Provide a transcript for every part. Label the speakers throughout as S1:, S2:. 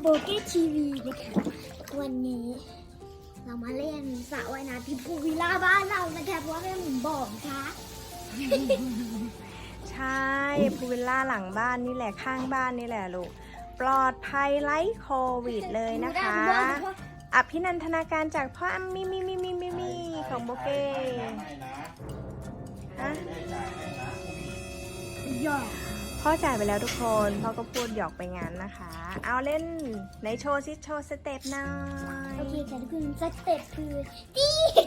S1: โบเก้ทีวีนะคะ วันนี้เรามาเล่นสระว่ายน้ำที่ภูวิลล่าบ้านเรานะคะเพราะว่าเป็นหมุนบ่องค่ะ
S2: ใช่พูลวิลล่าหลังบ้านนี่แหละข้างบ้านนี่แหละลูก ปลอดภัยไร้โควิดเลยนะคะ อภินันทนาการจากพ่ออัมมิมิมิมิ มิมิของโบเก้ฮะ
S1: หยอก
S2: พ่อจ่ายไปแล้วทุกคนพ่อก็พูดหยอกไปงานนะคะ เอาเล่นในโชว์ซิโชว์สเต็ปหน่อย
S1: โอเคค่ะทุกคนสเต็ปคือตี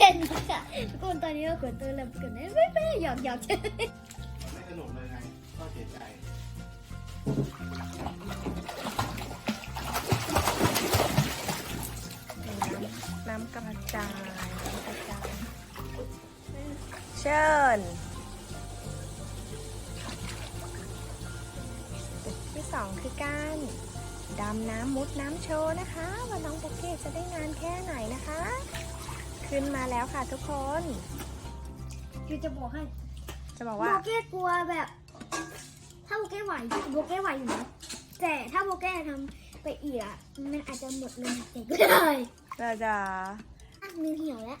S1: กันค่ะทุกคนตอนนี้เรากดตัวเริ่มกันนะไม่ไม่หยอกหยอก
S3: ไม่สนุกเลยไงก็เสียใจ
S2: น้ำกระจายน้ำกระจาย เชิญสเต็ปที่สองคือการดำน้ำมุดน้ำโชว์นะคะว่าน้องโบเก้จะได้นานแค่ไหนนะคะ ขึ้นมาแล้วค่ะทุกคน
S1: คือจะบอกให้
S2: จะบอก
S1: โบ
S2: ว่า
S1: เก้กลัวแบบ ถ้าโบเก้ไหวโบเก้ไหวอยู่นะแต่ถ้าโบเก้ทำไปอีกอะมันอาจจะหมดลมหายใจก็ได้
S2: เราจะ
S1: อะมือเหี่ยวแล้ว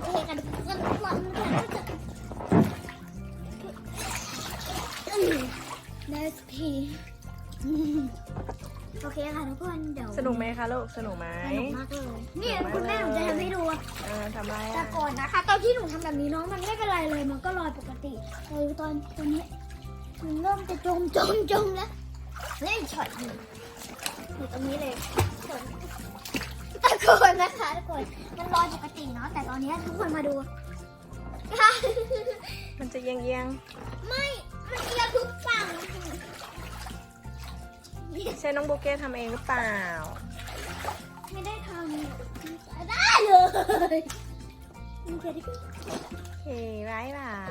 S1: โอเคกันทุกคนทุกคนก็จะได้สักทีโอเคค่ะทุกคนเดี๋ยว
S2: สนุกไหมคะลูกสนุกไหม
S1: สนุกมากเลยนี่คุณแม่หนูจะทำให้ดู
S2: เออทำไร
S1: แต่
S2: อะ
S1: ก่อนนะคะตอนที่หนูทำแบบนี้น้องมันไม่เป็นไรเลยมันก็ลอยปกติแต่ตอนตอนนี้มันเริ่มจะจมจมจมแล้วเล่นช็อตอยู่อยู่ตรงนี้เลย ส่วนตะโกนนะคะทุกคน มันลอยปกติเนาะ แต่ตอนนี้ทุกคนมาดูค่ะ
S2: มันจะเอียงเอียง
S1: ไม่ มันเอียงทุกฝั่ง
S2: ๆใช่น้องโบเก้ทำเองหรือเปล่า
S1: ไม่ได้ทำได้เลยมันจะได้
S2: โอเค บายบาย